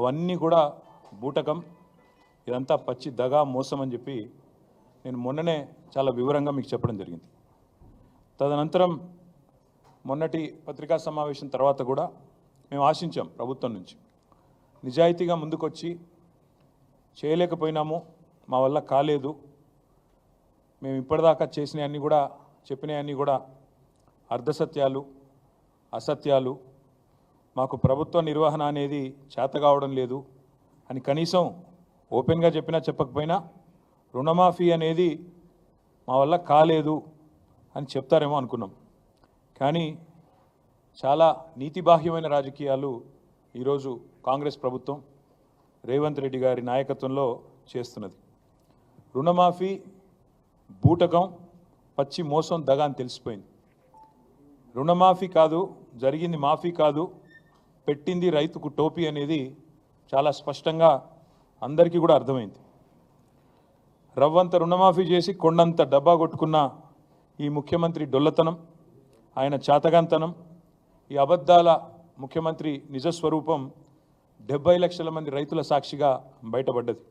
అవన్నీ కూడా బూటకం. ఇదంతా పచ్చి దగా మోసం అని చెప్పి నేను మొన్ననే చాలా వివరంగా మీకు చెప్పడం జరిగింది. తదనంతరం మొన్నటి పత్రికా సమావేశం తర్వాత కూడా మేము ఆశించాం ప్రభుత్వం నుంచి. నిజాయితీగా ముందుకొచ్చి చేయలేకపోయినాము మా వల్ల కాలేదు. మేము ఇప్పటిదాకా చేసినవన్నీ కూడా చెప్పినవన్నీ కూడా అర్ధసత్యాలు అసత్యాలు మాకు ప్రభుత్వ నిర్వహణ అనేది చేత కావడం లేదు అని కనీసం ఓపెన్గా చెప్పినా చెప్పకపోయినా రుణమాఫీ అనేది మా వల్ల కాలేదు అని చెప్తారేమో అనుకున్నాం. కానీ చాలా నీతిబాహ్యమైన రాజకీయాలు ఈరోజు కాంగ్రెస్ ప్రభుత్వం రేవంత్ రెడ్డి గారి నాయకత్వంలో చేస్తున్నది. రుణమాఫీ బూటకం పచ్చి మోసం దగా అని తెలిసిపోయింది. రుణమాఫీ కాదు జరిగింది మాఫీ కాదు పెట్టింది రైతుకు టోపీ అనేది చాలా స్పష్టంగా అందరికీ కూడా అర్థమైంది. రవ్వంత రుణమాఫీ చేసి కొండంత డబ్బా కొట్టుకున్న ఈ ముఖ్యమంత్రి డొల్లతనం ఆయన చాతగాంతనం ఈ అబద్ధాల ముఖ్యమంత్రి నిజస్వరూపం డెబ్బై లక్షల మంది రైతుల సాక్షిగా బయటపడ్డది.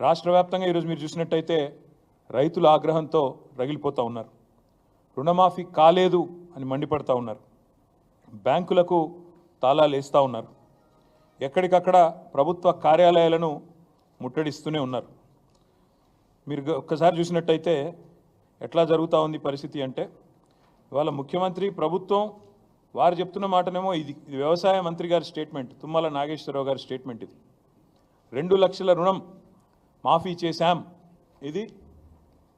రాష్ట్ర వ్యాప్తంగా ఈరోజు మీరు చూసినట్టయితే రైతుల ఆగ్రహంతో రగిలిపోతూ ఉన్నారు. రుణమాఫీ కాలేదు అని మండిపడతా ఉన్నారు. బ్యాంకులకు తాళాలు వేస్తూ ఉన్నారు. ఎక్కడికక్కడ ప్రభుత్వ కార్యాలయాలను ముట్టడిస్తూనే ఉన్నారు. మీరు ఒక్కసారి చూసినట్టయితే ఎట్లా జరుగుతూ ఉంది పరిస్థితి అంటే ఇవాళ ముఖ్యమంత్రి ప్రభుత్వం వారు చెప్తున్న మాటనేమో ఇది ఇది వ్యవసాయ మంత్రి గారి స్టేట్మెంట్ తుమ్మల నాగేశ్వరరావు గారి స్టేట్మెంట్ ఇది. రెండు లక్షల రుణం మాఫీ చేశాం. ఇది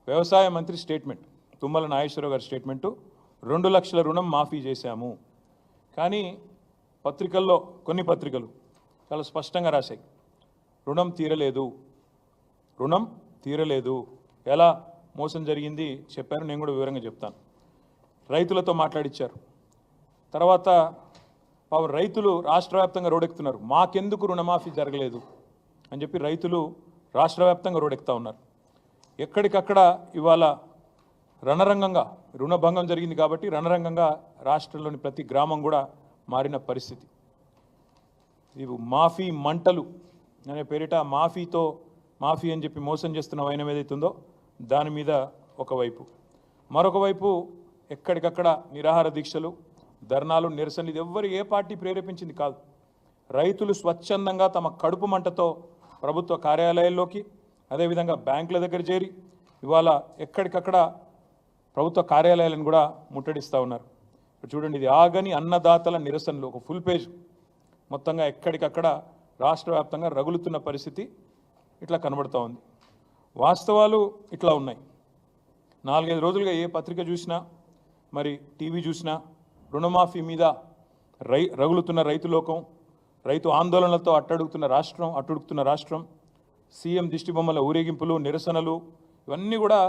వ్యవసాయ మంత్రి స్టేట్మెంట్ తుమ్మల నాగేశ్వరరావు గారి స్టేట్మెంటు. రెండు లక్షల రుణం మాఫీ చేశాము. కానీ పత్రికల్లో కొన్ని పత్రికలు చాలా స్పష్టంగా రాశాయి. రుణం తీరలేదు. రుణం తీరలేదు. ఎలా మోసం జరిగింది చెప్పారు నేను కూడా వివరంగా చెప్తాను. రైతులతో మాట్లాడిచ్చారు. తర్వాత పాపం రైతులు రాష్ట్ర వ్యాప్తంగా రోడెక్కుతున్నారు. మాకెందుకు రుణమాఫీ జరగలేదు? అని చెప్పి రైతులు రాష్ట్ర వ్యాప్తంగా రోడెక్కుతా ఉన్నారు. ఎక్కడికక్కడ ఇవాళ రణరంగంగా రుణభంగం జరిగింది కాబట్టి రణరంగంగా రాష్ట్రంలోని ప్రతి గ్రామం కూడా మారిన పరిస్థితి. ఇవి మాఫీ మంటలు అనే పేరిట మాఫీతో మాఫీ అని చెప్పి మోసం చేస్తున్న వైనం ఏదైతుందో దాని మీద ఒకవైపు మరొక వైపు ఎక్కడికక్కడ నిరాహార దీక్షలు ధర్నాలు నిరసనలు ఇది ఎవ్వరు ఏ పార్టీ ప్రేరేపించింది కాదు. రైతులు స్వచ్ఛందంగా తమ కడుపు మంటతో ప్రభుత్వ కార్యాలయాల్లోకి అదేవిధంగా బ్యాంకుల దగ్గర చేరి ఇవాళ ఎక్కడికక్కడ ప్రభుత్వ కార్యాలయాలను కూడా ముట్టడిస్తూ ఉన్నారు. ఇప్పుడు చూడండి ఇది ఆగని అన్నదాతల నిరసనలు. ఒక ఫుల్ పేజ్ మొత్తంగా ఎక్కడికక్కడ రాష్ట్ర వ్యాప్తంగా రగులుతున్న పరిస్థితి ఇట్లా కనబడుతూ ఉంది. వాస్తవాలు ఇట్లా ఉన్నాయి. నాలుగైదు రోజులుగా ఏ పత్రిక చూసినా మరి టీవీ చూసినా రుణమాఫీ మీద రై రగులుతున్న రైతు లోకం రైతు ఆందోళనలతో అట్టడుగుతున్న రాష్ట్రం అట్టుడుకుతున్న రాష్ట్రం సీఎం దిష్టిబొమ్మల ఊరేగింపులు నిరసనలు ఇవన్నీ కూడా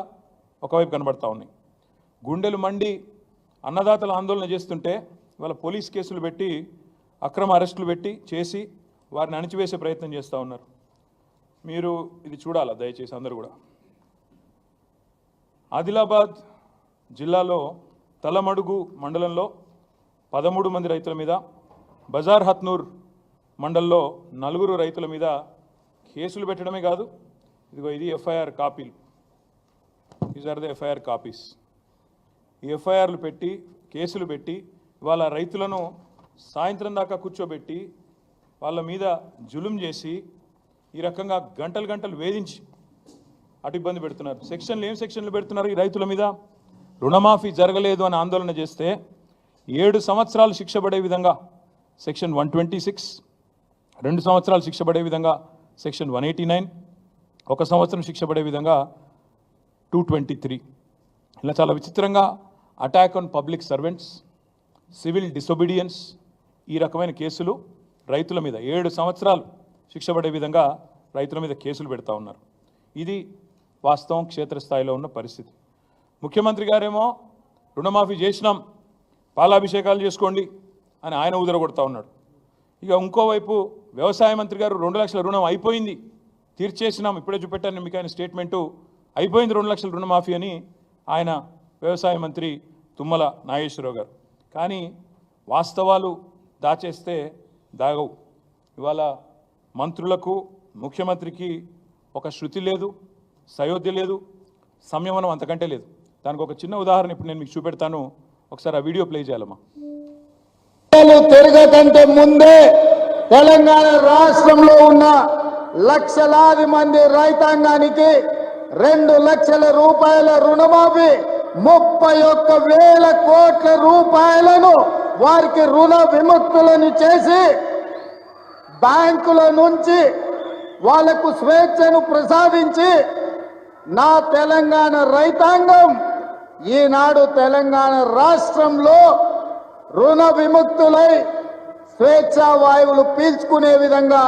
ఒకవైపు కనబడతా ఉన్నాయి. గుండెలు మండి అన్నదాతలు ఆందోళన చేస్తుంటే వాళ్ళ పోలీస్ కేసులు పెట్టి అక్రమ అరెస్టులు పెట్టి చేసి వారిని అణిచివేసే ప్రయత్నం చేస్తూ ఉన్నారు. మీరు ఇది చూడాలా దయచేసి అందరు కూడా? ఆదిలాబాద్ జిల్లాలో తలమడుగు మండలంలో పదమూడు మంది రైతుల మీద బజార్ హత్నూర్ మండల్లో నలుగురు రైతుల మీద కేసులు పెట్టడమే కాదు ఇదిగో ఇది ఎఫ్ఐఆర్ కాపీలు. These are the FIR copies ఎఫ్ఐఆర్లు పెట్టి కేసులు పెట్టి వాళ్ళ రైతులను సాయంత్రం దాకా కూర్చోబెట్టి వాళ్ళ మీద జులుం చేసి ఈ రకంగా గంటలు గంటలు వేధించి అటు ఇబ్బంది పెడుతున్నారు. సెక్షన్లు ఏం సెక్షన్లు పెడుతున్నారు ఈ రైతుల మీద? రుణమాఫీ జరగలేదు అని ఆందోళన చేస్తే ఏడు సంవత్సరాలు శిక్ష పడే విధంగా సెక్షన్ వన్ ట్వంటీ సిక్స్ రెండు సంవత్సరాలు శిక్ష పడే విధంగా సెక్షన్ వన్ ఎయిటీ నైన్ ఒక సంవత్సరం శిక్ష పడే విధంగా టూ ట్వంటీ త్రీ. ఇలా చాలా విచిత్రంగా attack on public servants civil disobedience ఈ రకమైన కేసులు రైతుల మీద ఏడు సంవత్సరాలు శిక్ష పడే విధంగా రైతుల మీద కేసులు పెడతా ఉన్నారు. ఇది వాస్తవం క్షేత్రస్థాయిలో ఉన్న పరిస్థితి. ముఖ్యమంత్రి గారేమో రుణమాఫీ చేసినాం పాలాభిషేకాలు చేసుకోండి అని ఆయన ఉదరగొడతా ఉన్నాడు. ఇక ఇంకోవైపు వ్యవసాయ మంత్రి గారు రెండు లక్షల రుణం అయిపోయింది తీర్చేసినాం ఇప్పుడే చూపెట్టాను మీకు ఆయన స్టేట్మెంటు అయిపోయింది రెండు లక్షల రుణమాఫీ అని ఆయన వ్యవసాయ మంత్రి తుమ్మల నాగేశ్వరరావు గారు. కానీ వాస్తవాలు దాచేస్తే దాగవు. ఇవాళ మంత్రులకు ముఖ్యమంత్రికి ఒక శృతి లేదు సయోధ్య లేదు సంయమనం అంతకంటే లేదు. దానికి ఒక చిన్న ఉదాహరణ ఇప్పుడు నేను మీకు చూపెడతాను. ఒకసారి ఆ వీడియో ప్లే చేయాలమ్మా. తిరగకంటే ముందే తెలంగాణ రాష్ట్రంలో ఉన్న లక్షలాది మంది రైతాంగానికి రెండు లక్షల రూపాయల రుణమాఫీ ముప్పై ఒక్క వేల కోట్ల రూపాయలను వారికి రుణ విముక్తులను చేసి బ్యాంకుల నుంచి వాళ్ళకు స్వేచ్ఛను ప్రసాదించి నా తెలంగాణ రైతాంగం ఈనాడు తెలంగాణ రాష్ట్రంలో రుణ విముక్తులై స్వేచ్ఛా వాయువులు పీల్చుకునే విధంగా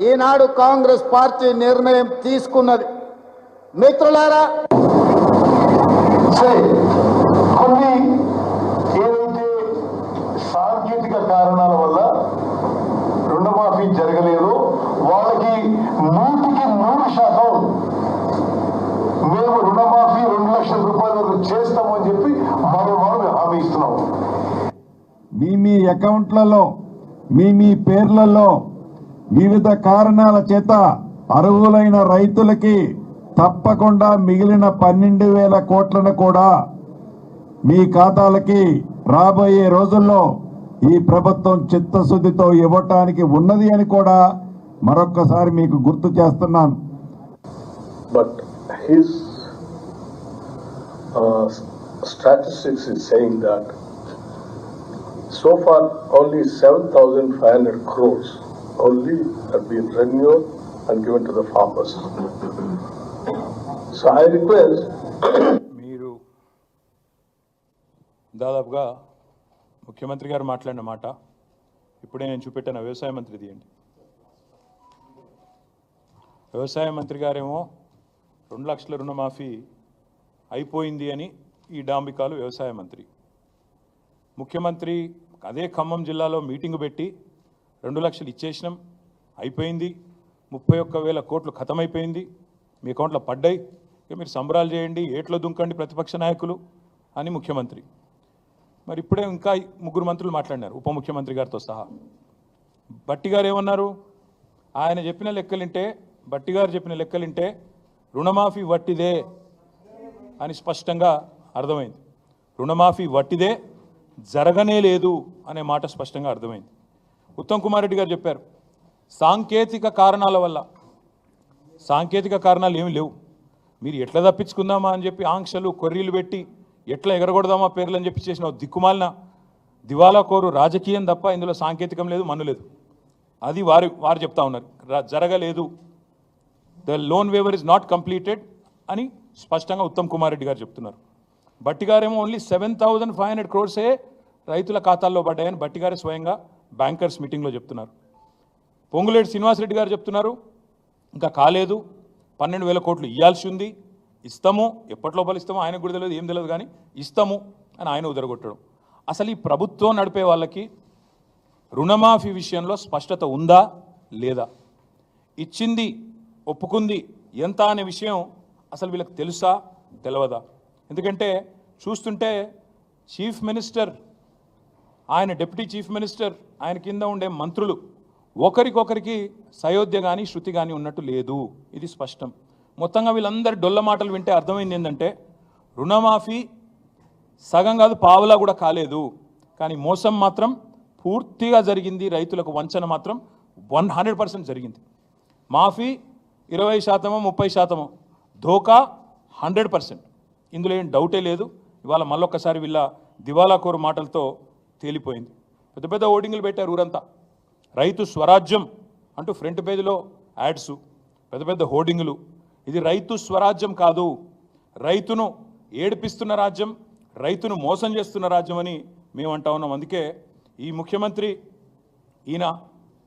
ఈనాడు కాంగ్రెస్ పార్టీ నిర్ణయం తీసుకున్నది. మిత్రులారా సరే కొన్ని ఏదైతే సాంకేతిక కారణాల వల్ల రుణమాఫీ జరగలేదు వాళ్ళకి నూటికి నూరు శాతం మేము రుణమాఫీ రెండు లక్షల రూపాయల వరకు చేస్తామని చెప్పి మనం మనం హామీ ఇస్తున్నాం. మీ మీ అకౌంట్లలో మీ మీ పేర్లలో వివిధ కారణాల చేత అర్హులైన రైతులకి తప్పకుండా మిగిలిన పన్నెండు వేల కోట్లను కూడా మీ ఖాతాలకి రాబోయే రోజుల్లో ఈ ప్రభుత్వం చిత్తశుద్ధితో ఇవ్వటానికి ఉన్నది అని కూడా మరొక్కసారి మీకు గుర్తు చేస్తున్నాను. But his statistics is saying that so only seven thousand five hundred crores only renewer and the farmers so I request మీరు దాదాపుగా ముఖ్యమంత్రి గారు మాట్లాడిన మాట ఇప్పుడే నేను చూపెట్టాను వ్యవసాయ మంత్రి తీయండి. వ్యవసాయ మంత్రి గారేమో రెండు లక్షల రుణమాఫీ అయిపోయింది అని ఈ డాంబికాలు వ్యవసాయ మంత్రి. ముఖ్యమంత్రి అదే ఖమ్మం జిల్లాలో మీటింగ్ పెట్టి రెండు లక్షలు ఇచ్చేసినాం అయిపోయింది. ముప్పై ఒక్క వేల కోట్లు ఖతమైపోయింది. మీ అకౌంట్లో పడ్డాయి. మీరు సంబరాలు చేయండి ఏట్లో దుంకండి ప్రతిపక్ష నాయకులు అని ముఖ్యమంత్రి. మరి ఇప్పుడే ఇంకా ముగ్గురు మంత్రులు మాట్లాడినారు ఉప ముఖ్యమంత్రి గారితో సహా. బట్టి గారు ఏమన్నారు? ఆయన చెప్పిన లెక్కలింటే బట్టి గారు చెప్పిన లెక్కలింటే రుణమాఫీ వట్టిదే అని స్పష్టంగా అర్థమైంది. రుణమాఫీ వట్టిదే జరగనే లేదు అనే మాట స్పష్టంగా అర్థమైంది. ఉత్తమ్ కుమార్ రెడ్డి గారు చెప్పారు సాంకేతిక కారణాల వల్ల సాంకేతిక కారణాలు ఏమి లేవు. మీరు ఎట్లా తప్పించుకుందామా అని చెప్పి ఆంక్షలు కొర్రీలు పెట్టి ఎట్లా ఎగరగొడదామా పేర్లు అని చెప్పి చేసిన దిక్కుమాలిన దివాలా కోరు రాజకీయం తప్ప ఇందులో సాంకేతికం లేదు మన్ను లేదు. అది వారు వారు చెప్తా ఉన్నారు. జరగలేదు. The loan waiver is not completed అని స్పష్టంగా ఉత్తమ్ కుమార్ రెడ్డి గారు చెప్తున్నారు. బట్టి గారేమో only seven thousand five hundred క్రోర్సే రైతుల ఖాతాల్లో పడ్డాయని బట్టి గారే స్వయంగా బ్యాంకర్స్ మీటింగ్లో చెప్తున్నారు. పొంగులేటి శ్రీనివాసరెడ్డి గారు చెప్తున్నారు ఇంకా కాలేదు. పన్నెండు వేల కోట్లు ఇవ్వాల్సి ఉంది ఇస్తాము. ఎప్పట్లో లోపల ఇస్తామో ఆయనకు కూడా తెలియదు ఏం తెలియదు కానీ ఇస్తాము అని ఆయన ఉదరగొట్టడం. అసలు ఈ ప్రభుత్వం నడిపే వాళ్ళకి రుణమాఫీ విషయంలో స్పష్టత ఉందా? లేదా? ఇచ్చింది ఒప్పుకుంది ఎంత అనే విషయం అసలు వీళ్ళకి తెలుసా? తెలియదా ఎందుకంటే చూస్తుంటే చీఫ్ మినిస్టర్ ఆయన డిప్యూటీ చీఫ్ మినిస్టర్ ఆయన కింద ఉండే మంత్రులు ఒకరికొకరికి సయోధ్య కానీ శృతి కానీ ఉన్నట్టు లేదు. ఇది స్పష్టం. మొత్తంగా వీళ్ళందరి డొల్ల మాటలు వింటే అర్థమైంది ఏంటంటే రుణమాఫీ సగం కాదు పావులా కూడా కాలేదు. కానీ మోసం మాత్రం పూర్తిగా జరిగింది. రైతులకు వంచన మాత్రం వన్ హండ్రెడ్ పర్సెంట్ జరిగింది. మాఫీ ఇరవై శాతము ముప్పై శాతము ధోకా హండ్రెడ్ పర్సెంట్. ఇందులో ఏం డౌటే లేదు. ఇవాళ మళ్ళొక్కసారి వీళ్ళ దివాలాకోరు మాటలతో తేలిపోయింది. పెద్ద పెద్ద ఓటింగ్లు పెట్టారు ఊరంతా. రైతు స్వరాజ్యం అంటూ ఫ్రంట్ పేజీలో యాడ్స్ పెద్ద పెద్ద హోర్డింగులు. ఇది రైతు స్వరాజ్యం కాదు. రైతును ఏడిపిస్తున్న రాజ్యం రైతును మోసం చేస్తున్న రాజ్యం అని మేము అంటా ఉన్నాం. అందుకే ఈ ముఖ్యమంత్రి ఈయన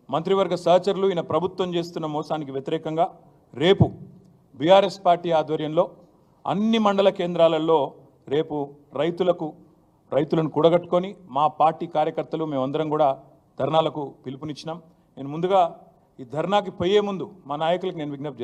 మంత్రివర్గ సహచరులు ఈయన ప్రభుత్వం చేస్తున్న మోసానికి వ్యతిరేకంగా రేపు బీఆర్ఎస్ పార్టీ ఆధ్వర్యంలో అన్ని మండల కేంద్రాలలో రేపు రైతులకు రైతులను కూడగట్టుకొని మా పార్టీ కార్యకర్తలు మేమందరం కూడా ధర్నాలకు పిలుపునిచ్చినాం. నేను ముందుగా ఈ ధర్నాకి పోయే ముందు మా నాయకులకు నేను విజ్ఞప్తి చేస్తాను